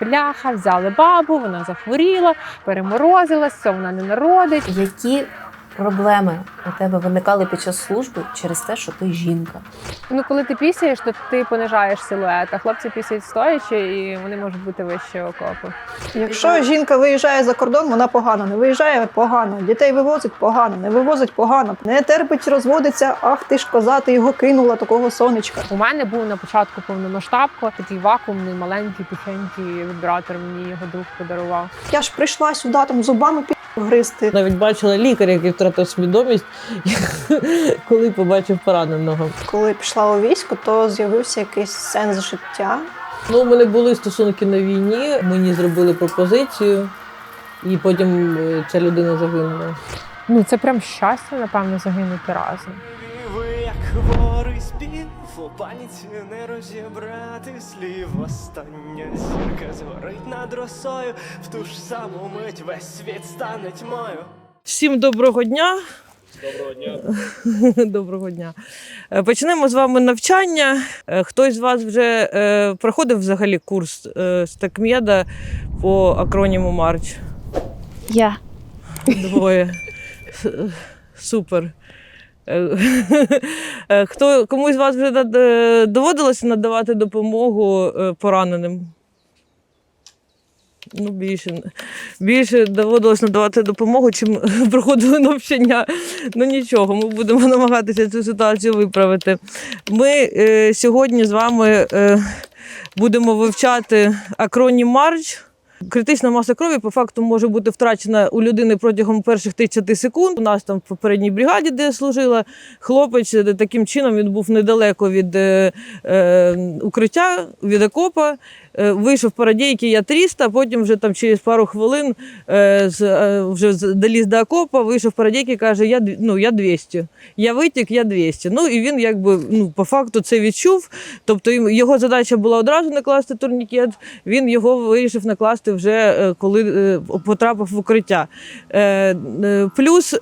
бляха, взяли бабу, вона захворіла, переморозилась, все, вона не народить. Які проблеми у тебе виникали під час служби через те, що ти жінка? Ну, коли ти пісяєш, то ти понижаєш силует, а хлопці пісяють стоячи, і вони можуть бути вище окопу. Якщо жінка виїжджає за кордон, вона погано, не виїжджає погано, дітей вивозить погано, не вивозить погано, не терпить, розводиться, ах ти ж коза, ти його кинула, такого сонечка. У мене був на початку повномасштабка, такий вакуумний, маленький, тихенький вібратор. Мені його друг подарував. Я ж прийшла сюди там зубами пі гризти. Навіть бачила лікаря, який втратив свідомість, коли побачив пораненого. Коли пішла у військо, то з'явився якийсь сенс життя. Ну, у мене були стосунки на війні, мені зробили пропозицію, і потім е, ця людина загинула. Ну це прям щастя, напевно, загинути разом. Ви як хворий спів, у паніці не розібрати слів. Остання зірка згорить над росою, в ту ж саму мить весь світ стане тьмою. Всім доброго дня. Доброго дня. доброго дня. Е, Почнемо з вами навчання. Е, Хтось з вас вже е, проходив взагалі курс е, стакмеда по акроніму Марч? Я. Двоє. Супер. Е, Хто комусь з вас вже доводилося надавати допомогу пораненим? Ну, більше, більше доводилось надавати допомогу, чим проходили навчання. Ну нічого, ми будемо намагатися цю ситуацію виправити. Ми е, сьогодні з вами е, будемо вивчати акронім Марч. Критична маса крові по факту може бути втрачена у людини протягом перших 30 секунд. У нас там в попередній бригаді, де служила, хлопець е, таким чином він був недалеко від е, е, укриття, від окопа. Е, вийшов по радійки, я 300, потім вже там через пару хвилин е, е, вже доліз до окопа, вийшов по радійки, каже, я, ну, я 200. Я витік, я 200. Ну і він якби ну, по факту це відчув. Тобто його задача була одразу накласти турнікет, він його вирішив накласти вже коли потрапив в укриття. Плюс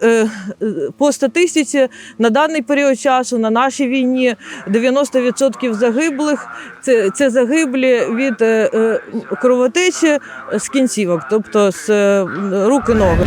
по статистиці на даний період часу на нашій війні 90% загиблих це, це загиблі від кровотечі з кінцівок, тобто з е, рук і ноги.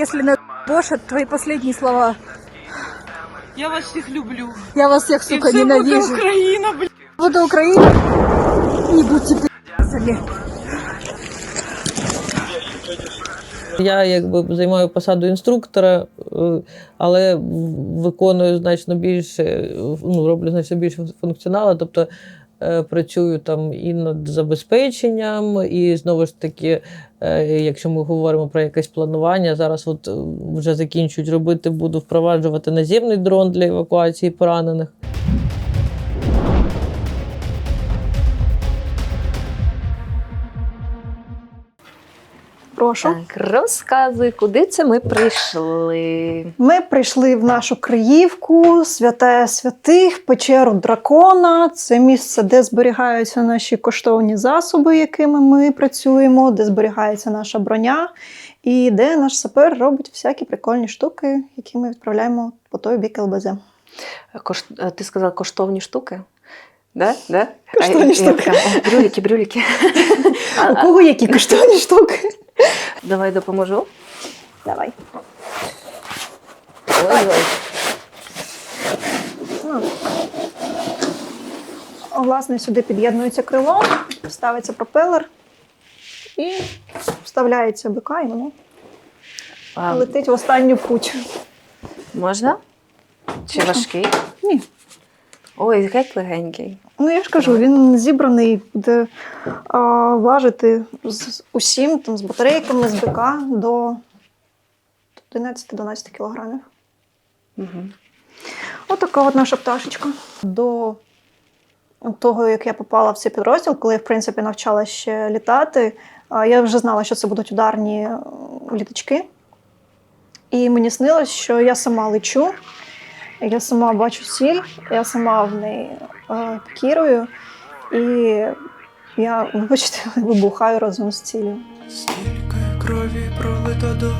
Если на Боша, твои последние слова. Я вас всіх люблю. Я вас всех, сука, ненавижу. Україна, блін. Буду Украина. Не будьте пи***цами. Я якби займаю посаду інструктора, е, але виконую значно більше, е, ну, роблю значно більше функціоналу, тобто працюю там і над забезпеченням, і знову ж таки, е, якщо ми говоримо про якесь планування, зараз от е, вже закінчують робити, буду впроваджувати наземний дрон для евакуації поранених. Прошу. Так, розказуй, куди це ми прийшли? Ми прийшли в нашу Криївку, святая святих, печеру дракона. Це місце, де зберігаються наші коштовні засоби, якими ми працюємо, де зберігається наша броня, і де наш сапер робить всякі прикольні штуки, які ми відправляємо по той бік ЛБЗ. Кош... е, Ти сказала коштовні штуки? Да? Да? Коштовні А, я штуки. Брюліки, брюліки. У кого які коштовні штуки? Давай допоможу. Давай. Ой-ой. Власне, сюди під'єднується крило, ставиться пропелер і вставляється БК, і воно А, летить в останню путь. можна? Чи важкий? Ні. Ой, геть легенький. Ну, я ж кажу, він зібраний, буде а, важити з усім, там, з батарейками, з БК до 11-12 кілограмів. Угу. Отака от наша пташечка. До того, як я попала в цей підрозділ, коли я, в принципі, навчалася ще літати, я вже знала, що це будуть ударні літачки. І мені снилось, що я сама лечу, я сама бачу ціль, я сама в неї е, керую, і я, вибачте, вибухаю разом з ціллю. Стільки крові пролито до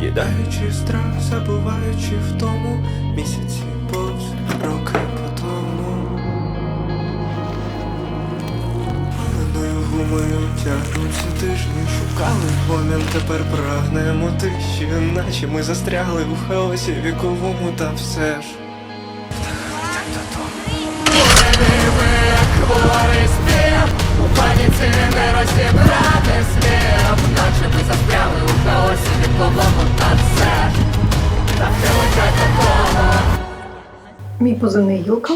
з'їдаючи страх, забуваючи в тому місяці повз роки Гумою тягнуться тижні, шукали плем'ям, тепер прагнемо тиші, наче ми застрягли у хаосі віковому, та все ж. Летять додому. Мій позивний гілка.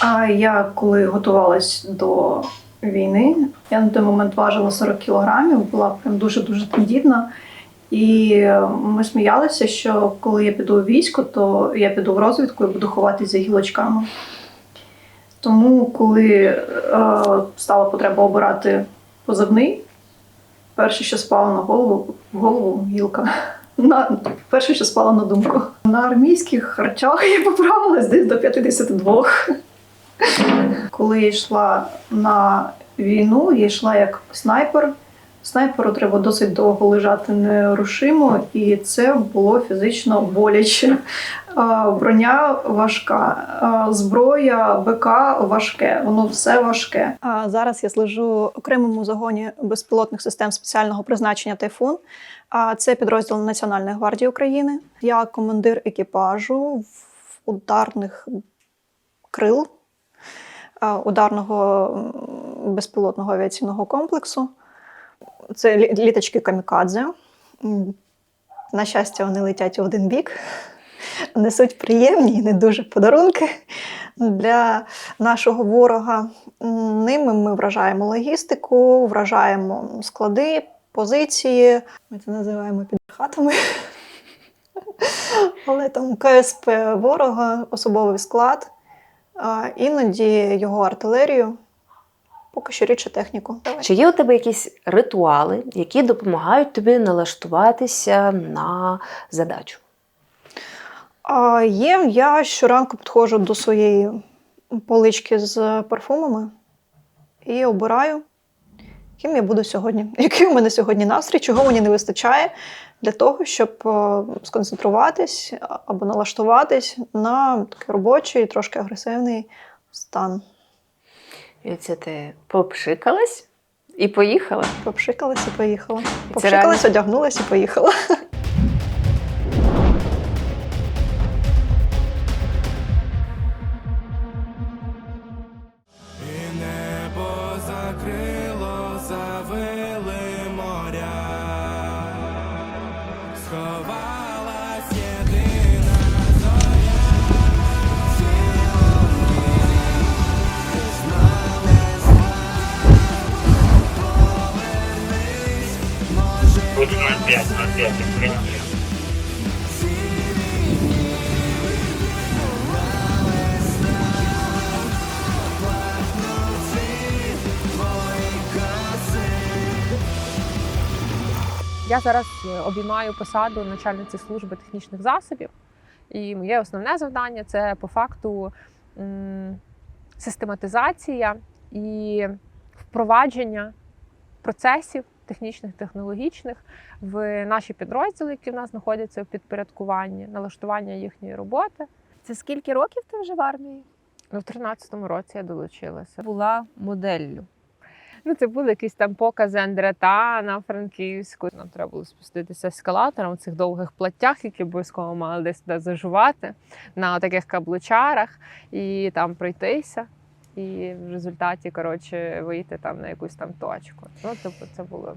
А я коли готувалась до війни, я на той момент важила 40 кілограмів, була прям дуже-дуже тендітна. І ми сміялися, що коли я піду у військо, то я піду в розвідку і буду ховатися за гілочками. Тому, коли е, стала потреба обирати позивний, перше, що спало на голову, в голову гілка. На перше, що спало на думку. На армійських харчах я поправилась десь до 52. Коли я йшла на війну, я йшла як снайпер. Снайперу треба досить довго лежати нерушимо, і це було фізично боляче. Броня важка, зброя, БК важке, воно все важке. А зараз я служу окремому загоні безпілотних систем спеціального призначення Тайфун. А це підрозділ Національної гвардії України. Я командир екіпажу в ударних крил ударного безпілотного авіаційного комплексу. Це лі- літочки камікадзе. На щастя, вони летять в один бік, несуть приємні і не дуже подарунки для нашого ворога. Ними ми вражаємо логістику, вражаємо склади, позиції. Ми це називаємо під хатами. Але там КСП ворога, особовий склад, а іноді його артилерію, поки що рідше техніку. Чи є у тебе якісь ритуали, які допомагають тобі налаштуватися на задачу? А є, я щоранку підходжу до своєї полички з парфумами і обираю, ким я буду сьогодні, який у мене сьогодні настрій, чого мені не вистачає для того, щоб е, сконцентруватись або налаштуватись на такий робочий, трошки агресивний стан. І це ти попшикалась і поїхала? Попшикалась і поїхала. Попшикалась, одягнулась і поїхала. Я зараз е, обіймаю посаду начальниці служби технічних засобів, і моє основне завдання це по факту систематизація і впровадження процесів технічних, технологічних в наші підрозділи, які в нас знаходяться в підпорядкуванні, налаштування їхньої роботи. Це скільки років ти вже в армії? Ну, в 13-му році я долучилася. Була моделлю. Ну, це були якісь там покази Андрета на Франківську. Нам треба було спуститися ескалатором в цих довгих платтях, які обов'язково мали десь туди зажувати, на таких каблучарах, і там пройтися. І в результаті, коротше, вийти там на якусь там точку. Ну, тобто, це було.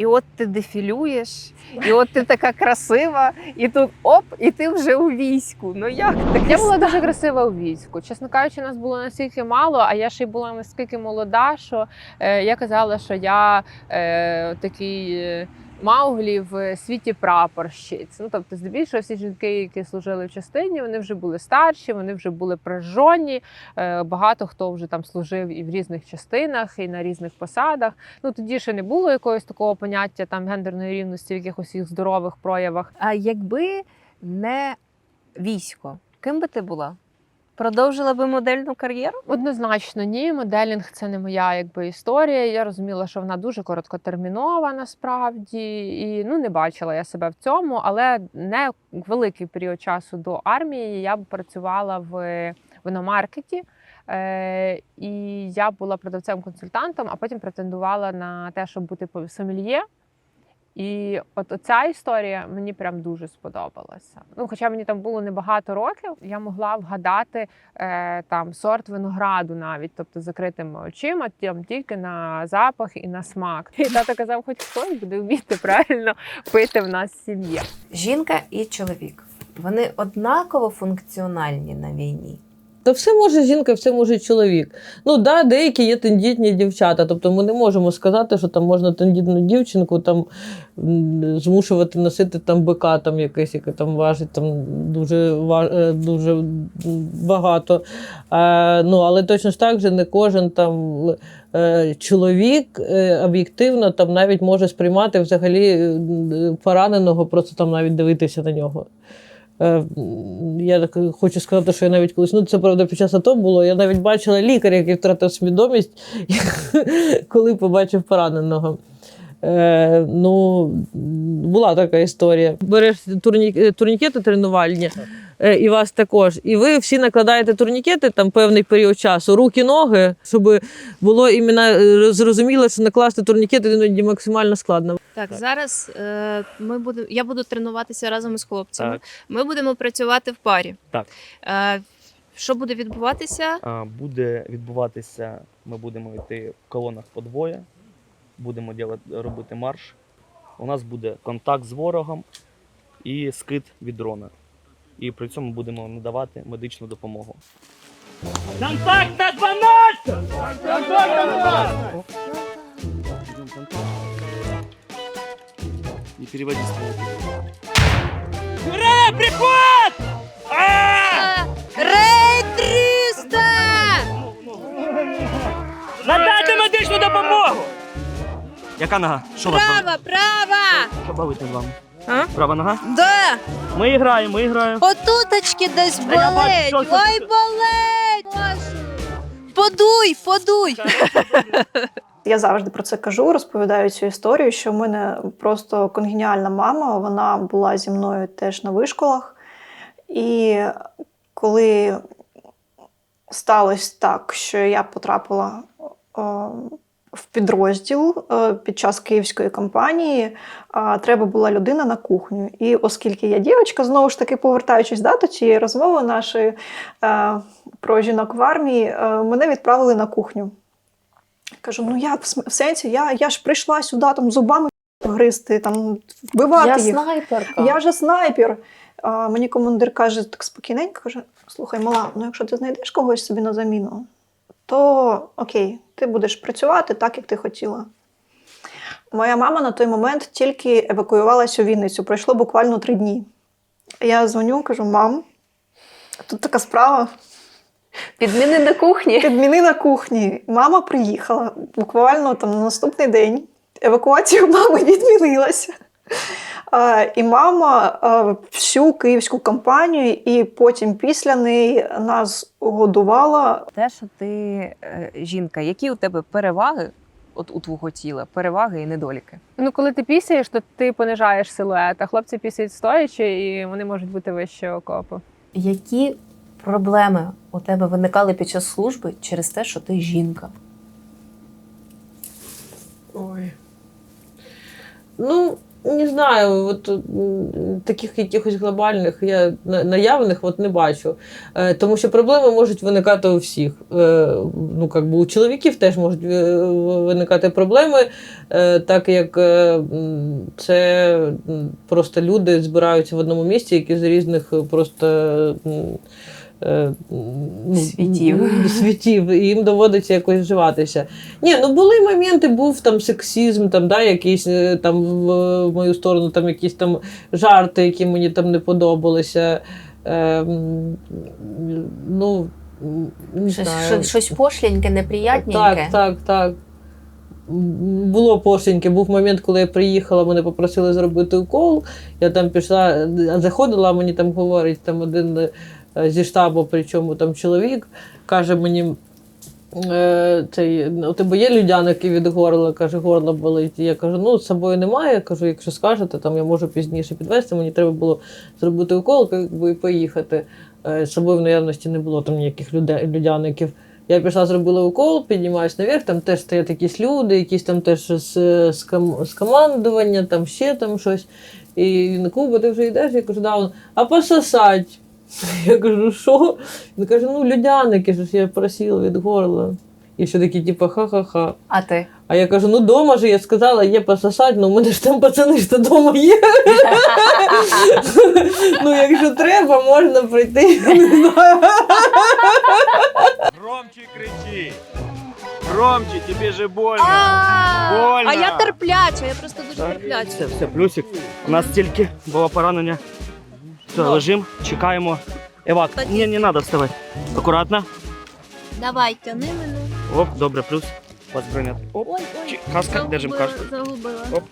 І от ти дефілюєш, і от ти така красива, і тут оп, і ти вже у війську. Ну як так? Я була дуже красива у війську. Чесно кажучи, нас було настільки мало, а я ще й була настільки молода, що е, я казала, що я е, такий. Мауглі в світі прапорщиць. Ну тобто, здебільшого всі жінки, які служили в частині, вони вже були старші, вони вже були прижжені. Е, Багато хто вже там служив і в різних частинах, і на різних посадах. Ну тоді ще не було якогось такого поняття там гендерної рівності в якихось їх здорових проявах. А якби не військо, ким би ти була? Продовжила би модельну кар'єру? Однозначно, ні, моделінг це не моя якби історія. Я розуміла, що вона дуже короткотермінова насправді, і ну не бачила я себе в цьому, але не великий період часу до армії я б працювала в виномаркеті. Е, і я була продавцем-консультантом, а потім претендувала на те, щоб бути сомельє. І от оця історія мені прям дуже сподобалася. Ну, хоча мені там було небагато років, я могла вгадати е, там сорт винограду навіть, тобто закритими очима, там тільки на запах і на смак. І тато казав, хоч хтось буде вміти правильно пити в нас в сім'ї. Жінка і чоловік. Вони однаково функціональні на війні. Та все може жінка, все може чоловік. Ну да, деякі є тендітні дівчата. Тобто ми не можемо сказати, що там можна тендітну дівчинку там змушувати носити там бика, там якесь, яке там важить там дуже е, дуже багато. Е, ну, але точно так же не кожен там е, чоловік е, об'єктивно там навіть може сприймати взагалі пораненого, просто там навіть дивитися на нього. Е, Я так хочу сказати, що я навіть колись, ну це правда під час АТО було. Я навіть бачила лікаря, який втратив свідомість, коли побачив пораненого. Е, ну, була така історія. Береш турні, турнікети тренувальні, і вас також. І ви всі накладаєте турнікети там певний період часу, руки, ноги, щоб було іменно е, зрозуміло, що накласти турнікети іноді максимально складно. Так, зараз е, ми будемо. Я буду тренуватися разом із хлопцями. Так. Ми будемо працювати в парі. Так. Е, що буде відбуватися? Буде відбуватися, ми будемо йти в колонах по двоє, будемо ділати, робити марш. У нас буде контакт з ворогом і скид від дрона. І при цьому будемо надавати медичну допомогу. Контакт на 12! Не переводи ствол. Ура, приход! Рей 300! Надайте медичну допомогу! Яка нога? Що вас болить? Права, права! Що болить над вами? А? Права нога? Да! Ми граємо, ми граємо. Отуточки десь Та я бачу, болить! що це Ой, таке. болить! Боже. Подуй, подуй! Я завжди про це кажу, розповідаю цю історію, що в мене просто конгеніальна мама, вона була зі мною теж на вишколах. І коли сталося так, що я потрапила е, в підрозділ е, під час київської кампанії, треба була людина на кухню. І оскільки я дівчинка, знову ж таки повертаючись да, до цієї розмови нашої е, про жінок в армії, е, мене відправили на кухню. Кажу, ну як в сенсі, я, я ж прийшла сюди там зубами гризти, там вбивати Я їх. снайперка. Я же снайпер. А, мені командир каже так спокійненько, каже: слухай, мала, ну якщо ти знайдеш когось собі на заміну, то окей, ти будеш працювати так, як ти хотіла. Моя мама на той момент тільки евакуювалася у Вінницю. Пройшло буквально три дні. Я дзвоню, кажу: мам, тут така справа. Підміни на кухні. Підміни на кухні. Мама приїхала буквально там на наступний день. Евакуація мами відмінилася. І мама всю київську кампанію, і потім після неї нас годувала. Те, що ти е, жінка, які у тебе переваги от у твого тіла, переваги і недоліки? Ну, коли ти пісяєш, то ти понижаєш силует, а хлопці пісяють стоячи, і вони можуть бути вище окопу. Які проблеми у тебе виникали під час служби через те, що ти жінка? Ой. Ну, не знаю, от таких якихось глобальних я наявних от не бачу. Е, тому що проблеми можуть виникати у всіх. Е, ну, как би, у чоловіків теж можуть е, виникати проблеми, е, так як е, це просто люди збираються в одному місці, які з різних просто. Е, Світів. світів, і їм доводиться якось вживатися. Ні, ну були моменти, був там сексизм, там, да, якийсь е, там в мою сторону, там якісь там жарти, які мені там не подобалися. Е, ну, не Щось, знаю. щось, пошленьке, неприятненьке. Так, так, так. Було пошеньки. Був момент, коли я приїхала, мене попросили зробити укол. Я там пішла, заходила, а мені там говорить там один е, зі штабу, причому там чоловік, каже мені. Е, цей, у тебе є людяники від горла, каже, горло болить. Я кажу, ну з собою немає. Кажу, якщо скажете, там я можу пізніше підвезти. Мені треба було зробити укол і поїхати. Е, З собою в наявності не було там ніяких людяників. Я пішла, зробила укол, піднімаюсь наверх, там теж стоять якісь люди, якісь там теж з, з командування, там ще там щось. І він Куба, ти вже йдеш? Я кажу, да, а пососать. Я кажу, що? Він каже, ну людяники, ж я просила від горла. І все такі, типу, ха-ха-ха. А ти? А я кажу, ну дома же я сказала, є пососать, ну у мене ж там пацани ж то дома є. ну, якщо треба, можна прийти. Громче кричи. Громче, тебе же больно. А Больно. а я терпляча, я просто дуже Так. терпляча. Все, все, плюсик. У нас тільки було поранення. Все, лежимо, чекаємо. Евак, Тоді- ні, не треба вставати. Акуратно. Давай, тяни мене. Оп, добре, плюс. Вас бронят. Оп. Ой, ой. Чи- Каска, держим загубила, кашку. Загубила. Оп.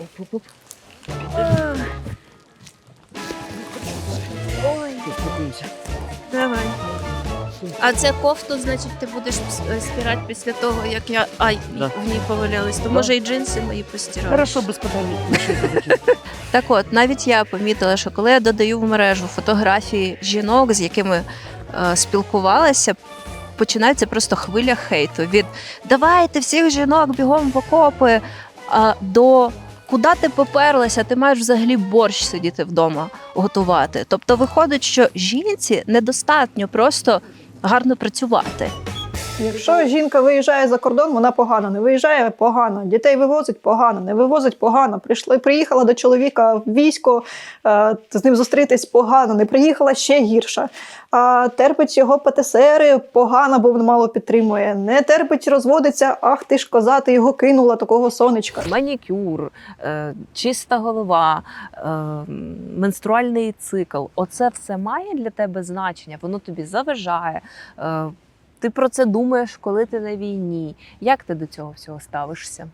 Оп, оп, оп. Ах. Ой, Успокоїмося. давай. А це кофту, значить, ти будеш е, стирати після того, як я ай, Да. в ній повалялась. То Да. може і джинси мої постираєш. Хорошо, без питань. Так от, навіть я помітила, що коли я додаю в мережу фотографії жінок, з якими е, спілкувалася, починається просто хвиля хейту від давайте всіх жінок бігом в окопи а, до куди ти поперлася, ти маєш взагалі борщ сидіти вдома готувати. Тобто виходить, що жінці недостатньо просто гарно працювати. Якщо жінка виїжджає за кордон, вона погано, не виїжджає погано. Дітей вивозить погано, не вивозить погано. Прийшли, приїхала до чоловіка в військо, е, з ним зустрітись погано, не приїхала ще гірше. Терпить його ПТСРи погано, бо він мало підтримує. Не терпить, розводиться. Ах, ти ж коза, ти його кинула, такого сонечка. манікюр, е, чиста голова, е, менструальний цикл. Оце все має для тебе значення, воно тобі заважає. Ти про це думаєш, коли ти на війні. Як ти до цього всього ставишся?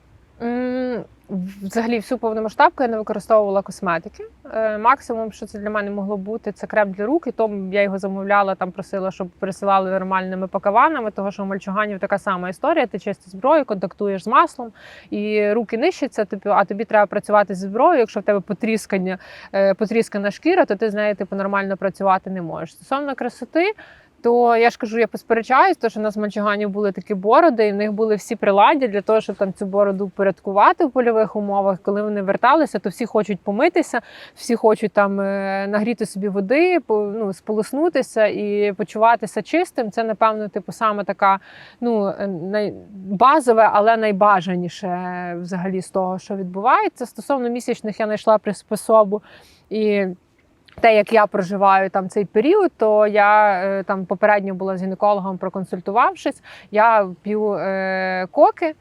Взагалі, всю повномасштабку я не використовувала косметики. Е, Максимум, що це для мене могло бути, це крем для рук, і то я його замовляла, там просила, щоб присилали нормальними пакованами, того що у мальчуганів така сама історія. Ти чисто зброю, контактуєш з маслом, і руки нищаться, типу, а тобі треба працювати зі зброєю. Якщо в тебе потріскання, е, потріскана шкіра, то ти з нею типу нормально працювати не можеш. Стосовно красоти. То я ж кажу, я посперечаюсь, то що у нас в були такі бороди, і в них були всі приладдя для того, щоб там цю бороду впорядкувати в польових умовах. Коли вони верталися, то всі хочуть помитися, всі хочуть там е, нагріти собі води, ну, сполоснутися і почуватися чистим. Це, напевно, типу, саме така ну, е, базове, але найбажаніше взагалі з того, що відбувається. Стосовно місячних я знайшла приспособу і. Те, як я проживаю там цей період, то я е, там попередньо була з гінекологом проконсультувавшись. Я п'ю е, коки,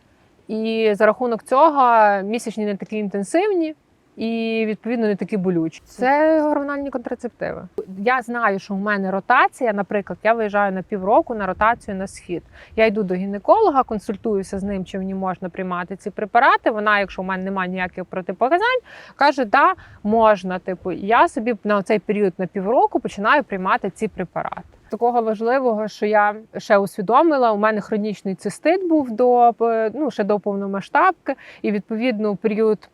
і за рахунок цього місячні не такі інтенсивні. І відповідно не такі болючі. Це гормональні контрацептиви. Я знаю, що в мене ротація. Наприклад, я виїжджаю на півроку на ротацію на схід. Я йду до гінеколога, консультуюся з ним, чи мені можна приймати ці препарати. Вона, якщо в мене немає ніяких протипоказань, каже, да, можна. Типу, я собі на цей період на півроку починаю приймати ці препарати. Такого важливого, що я ще усвідомила, у мене хронічний цистит був до е, ну ще до повномасштабки, і відповідно у період.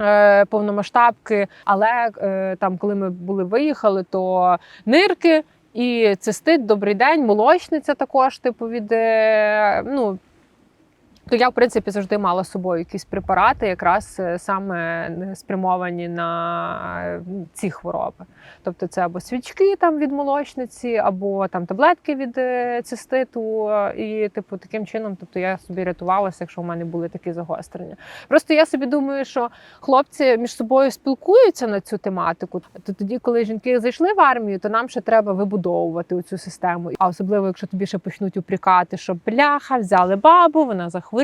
Е, Повномасштабки, але е, там, коли ми були виїхали, то нирки і цистит, добрий день, молочниця також, типу, від е, ну, То я, в принципі, завжди мала з собою якісь препарати, якраз е, саме е, спрямовані на е, ці хвороби. Тобто це або свічки там від молочниці, або там таблетки від циститу. І, типу, таким чином, тобто я собі рятувалася, якщо в мене були такі загострення. Просто я собі думаю, що хлопці між собою спілкуються на цю тематику. То тоді, коли жінки зайшли в армію, то нам ще треба вибудовувати цю систему. А особливо, якщо тобі ще почнуть упрікати, що бляха, взяли бабу, вона захворіла,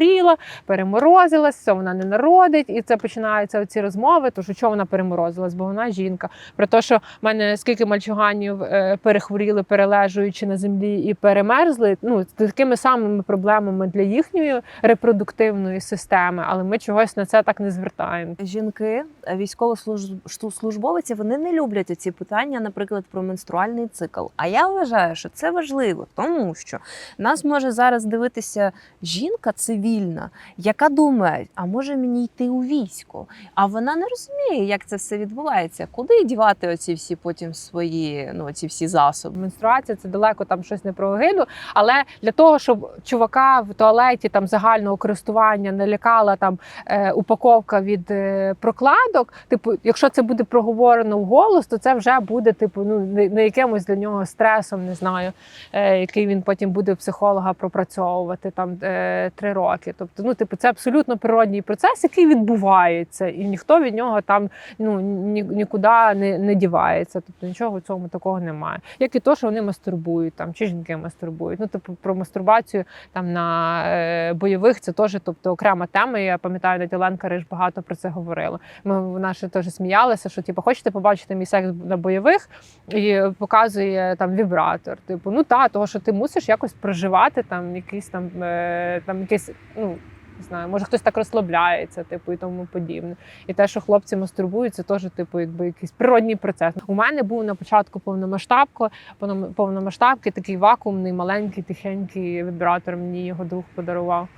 переморозилась, все, вона не народить, і це починаються оці розмови. То що чого вона переморозилась, бо вона жінка. Про те, що в мене скільки мальчуганів е, перехворіли, перележуючи на землі і перемерзли. Ну з такими самими проблемами для їхньої репродуктивної системи, але ми чогось на це так не звертаємо. Жінки, е, військовослужбовиці, вони не люблять ці питання, наприклад, про менструальний цикл. А я вважаю, що це важливо, тому що нас може зараз дивитися жінка цивільна, яка думає, а може мені йти у військо? А вона не розуміє, як це все відбувається. Куди дівати оці всі потім свої, ну ці всі засоби? Менструація це далеко там щось не про огиду, але для того, щоб чувака в туалеті там загального користування не лякала там е, упаковка від е, прокладок. Типу, якщо це буде проговорено вголос, то це вже буде типу ну не, не якимось для нього стресом, не знаю, е, який він потім буде психолога пропрацьовувати там е, три роки. Тобто, ну типу, це абсолютно природній процес, який відбувається, і ніхто від нього там ну ні, нікуди не, не дівається. Тобто нічого в цьому такого немає. Як і то, що вони мастурбують там, чи жінки мастурбують. Ну, типу, про мастурбацію там на е, бойових це теж тобто окрема тема. Я пам'ятаю, Надя Ленка Риж багато про це говорила. Ми вона ще теж сміялася, що типу, хочете побачити мій секс на бойових і показує там вібратор. Типу, ну та, того, що ти мусиш якось проживати там якийсь там, е, там якийсь, ну. Не знаю, може хтось так розслабляється, типу, і тому подібне. І те, що хлопці мастурбуються, теж типу, якби якийсь природній процес. У мене був на початку повномасштабко, повном- повномасштабки, такий вакуумний, маленький, тихенький вібратор. Мені його друг подарував.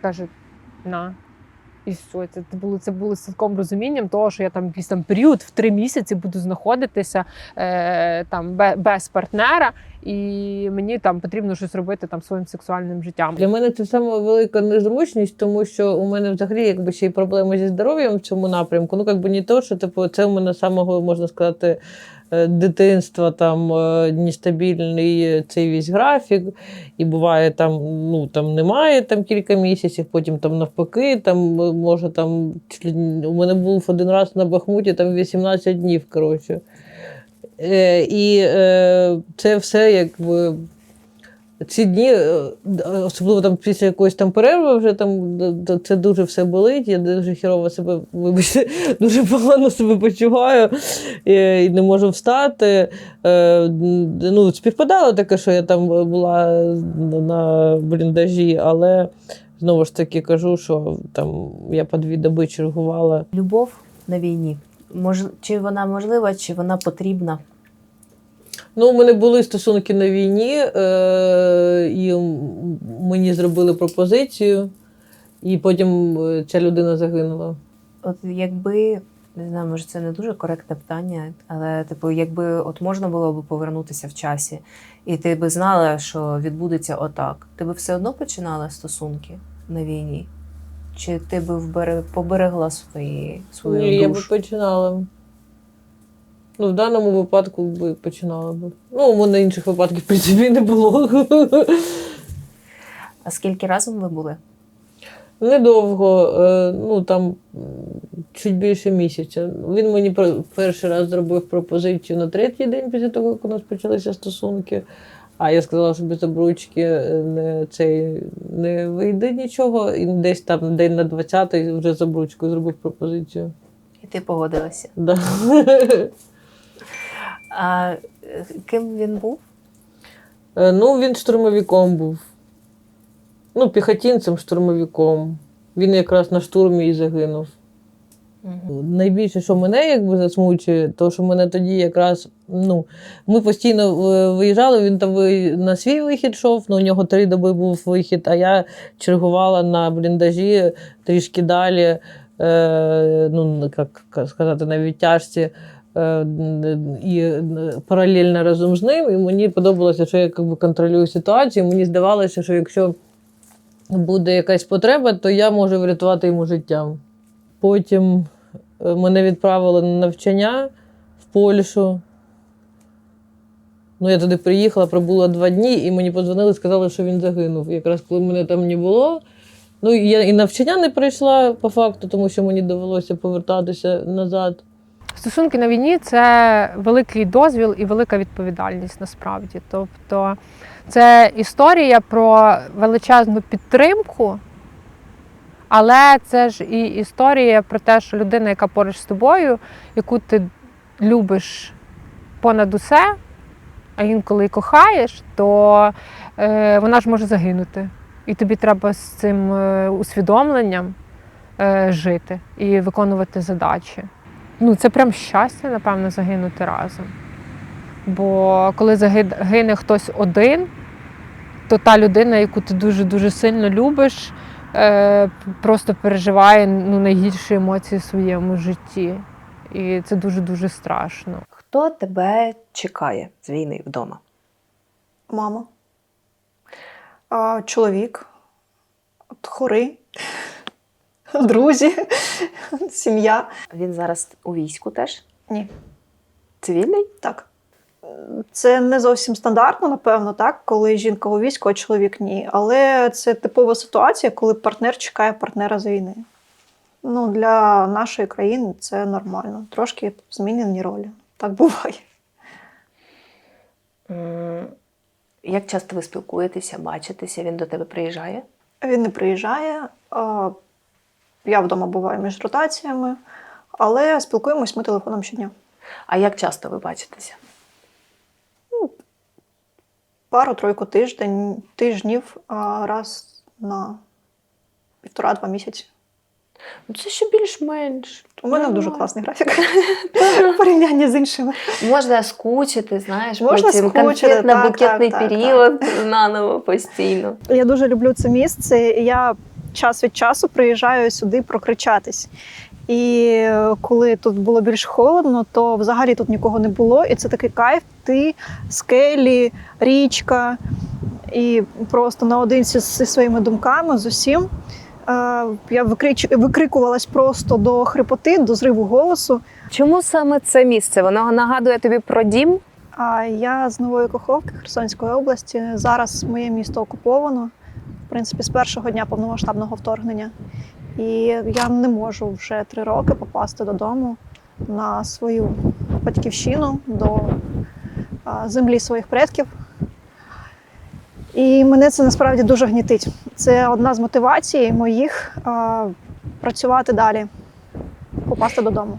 Каже: на. І все, це було це було цілком розумінням того, що я там якийсь там період в три місяці буду знаходитися е, там без партнера, і мені там потрібно щось робити там своїм сексуальним життям. Для мене це саме велика незручність, тому що у мене взагалі якби ще й проблеми зі здоров'ям в цьому напрямку. Ну, якби не то, що типу, це у мене самого можна сказати. Е, Дитинства там е, нестабільний цей весь графік, і буває там, ну там немає там кілька місяців, потім там навпаки, там е, може там у мене був один раз на Бахмуті там 18 днів. Коротше. Е, і е, це все якби ці дні, е, особливо там після якоїсь там перерви, вже там це дуже все болить. Я дуже хірово себе, вибачте, дуже погано себе почуваю е, і не можу встати. Е, Ну, співпадало таке, що я там була на бліндажі, але знову ж таки кажу, що там я по дві доби чергувала. Любов на війні. Мож... Чи вона можлива, чи вона потрібна? Ну, у мене були стосунки на війні, е, і мені зробили пропозицію, і потім е, ця людина загинула. От якби не знаю, може це не дуже коректне питання, але типу, якби от можна було б повернутися в часі, і ти би знала, що відбудеться отак, ти би все одно починала стосунки на війні? Чи ти би вбере... поберегла свої, свою Ні, я би починала. Ну, в даному випадку би починала би. Ну, у мене інших випадків, в принципі, не було. А скільки разом ви були? Недовго, е, ну там чуть більше місяця. Він мені перший раз зробив пропозицію на третій день після того, як у нас почалися стосунки. А я сказала, що без обручки е, не, цей, не вийде нічого. І десь там день на 20-й вже з обручкою зробив пропозицію. І ти погодилася. Да. А ким він був? Е, Ну, він штурмовиком був. Ну, піхотінцем, штурмовиком. Він якраз на штурмі і загинув. Найбільше, що мене якби засмучує, то що мене тоді якраз ну, ми постійно е, виїжджали, він там на свій вихід йшов, ну, у нього три доби був вихід, а я чергувала на бліндажі трішки далі, е, ну, як сказати, на відтяжці. Е, І е, паралельно разом з ним, і мені подобалося, що я якби контролюю ситуацію. Мені здавалося, що якщо буде якась потреба, то я можу врятувати йому життя. Потім е, мене відправили на навчання в Польщу. Ну, я туди приїхала, пробула два дні, і мені подзвонили, сказали, що він загинув. Якраз коли мене там не було. Ну, я і навчання не пройшла по факту, тому що мені довелося повертатися назад. Стосунки на війні це великий дозвіл і велика відповідальність насправді. Тобто це історія про величезну підтримку, але це ж і історія про те, що людина, яка поруч з тобою, яку ти любиш понад усе, а інколи й кохаєш, то е, вона ж може загинути. І тобі треба з цим е, усвідомленням е, жити і виконувати задачі. Ну, це прям щастя, напевно, загинути разом. Бо коли заги- гине хтось один, то та людина, яку ти дуже-дуже сильно любиш, е, просто переживає ну, найгірші емоції в своєму житті. І це дуже-дуже страшно. Хто тебе чекає з війни вдома? Мама. А, чоловік. От Хори. Друзі. Сім'я. Він зараз у війську теж? Ні. Цивільний? Так. Це не зовсім стандартно, напевно, так, коли жінка у війську, а чоловік ні. Але це типова ситуація, коли партнер чекає партнера з війни. Ну, для нашої країни це нормально. Трошки змінені ролі. Так буває. Як часто ви спілкуєтеся, бачитеся? Він до тебе приїжджає? Він не приїжджає. Я вдома буваю між ротаціями, але спілкуємось ми телефоном щодня. А як часто ви бачитеся? Пару-тройку тиждень, тижнів раз на півтора-два місяці. Ну, це ще більш-менш. У мене дуже класний графік в порівнянні з іншими. Можна скучити, знаєш, Можна потім так, так, період наново постійно. Я дуже люблю це місце, я час від часу приїжджаю сюди прокричатись. І е, коли тут було більш холодно, то взагалі тут нікого не було. І це такий кайф. Ти, скелі, річка, і просто наодинці зі своїми думками, з усім. Е, Я викрич... викрикувалась просто до хрипоти, до зриву голосу. Чому саме це місце? Воно нагадує тобі про дім? А я з Нової Каховки Херсонської області. Зараз моє місто окуповано, в принципі, з першого дня повномасштабного вторгнення. І я не можу вже три роки попасти додому на свою батьківщину, до землі своїх предків. І мене це насправді дуже гнітить. Це одна з мотивацій моїх працювати далі, попасти додому.